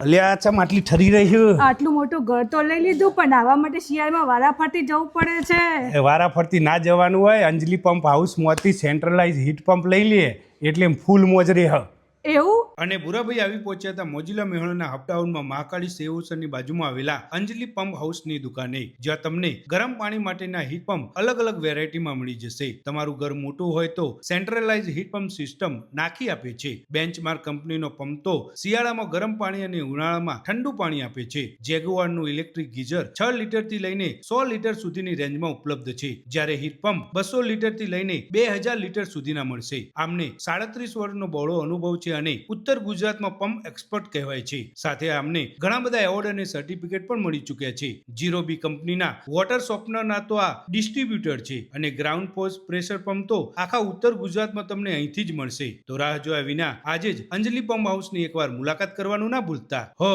અલ્યા ચમ આટલી ઠરી રહી આટલું મોટું ઘર તો લઈ લીધું પણ આવા માટે શિયાળમાં વારાફરતી જવું પડે છે. એ વારા ફરતી ના જવાનું હોય અંજલિ પંપ હાઉસમાંથી સેન્ટ્રલાઇઝ હીટ પંપ લઈ લે એટલે એમ ફૂલ મોજ રહે એવું? અને ભૂરાભાઈ આવી પહોંચ્યા હતા મોજીલા મેહોણાના અપટાઉનમાં મહાકાળી સેવસરની બાજુમાં આવેલા અંજલિ પંપ હાઉસની દુકાને, જ્યાં તમને ગરમ પાણી માટેના હીટ પંપ અલગ અલગ વેરાયટીમાં મળી જશે. તમારું ઘર મોટું હોય તો સેન્ટ્રલાઇઝ હીટ પંપ સિસ્ટમ નાખી આપે છે. બેન્ચમાર્ક કંપનીનો પંપ તો શિયાળામાં ગરમ પાણી અને ઉનાળામાં ઠંડુ પાણી આપે છે. જેગુઆરનું ઇલેક્ટ્રિક ગીઝર છ લીટરથી લઈને સો લીટર સુધીની રેન્જમાં ઉપલબ્ધ છે. જ્યારે હીટ પંપ બસો લીટરથી લઈને બે હજાર લીટર સુધીના મળશે. આમને સાડત્રીસ વર્ષનો બહોળો અનુભવ છે અને ઉત્તર ગુજરાતમાં પંપ એક્સપર્ટ કહેવાય છે. સાથે આમને ઘણા બધા એવોર્ડ અને સર્ટિફિકેટ પણ મળી ચૂક્યા છે. જીરોબી કંપનીના વોટર સોફનરના તો આ ડિસ્ટ્રીબ્યુટર છે અને ગ્રાઉન્ડ ફોર્સ પ્રેશર પંપ તો આખા ઉત્તર ગુજરાતમાં તમને અહીંથી જ મળશે. તો રાહ જોયા વિના આજે જ અંજલિ પંપ હાઉસની એકવાર મુલાકાત કરવાનું ના ભૂલતા. હો!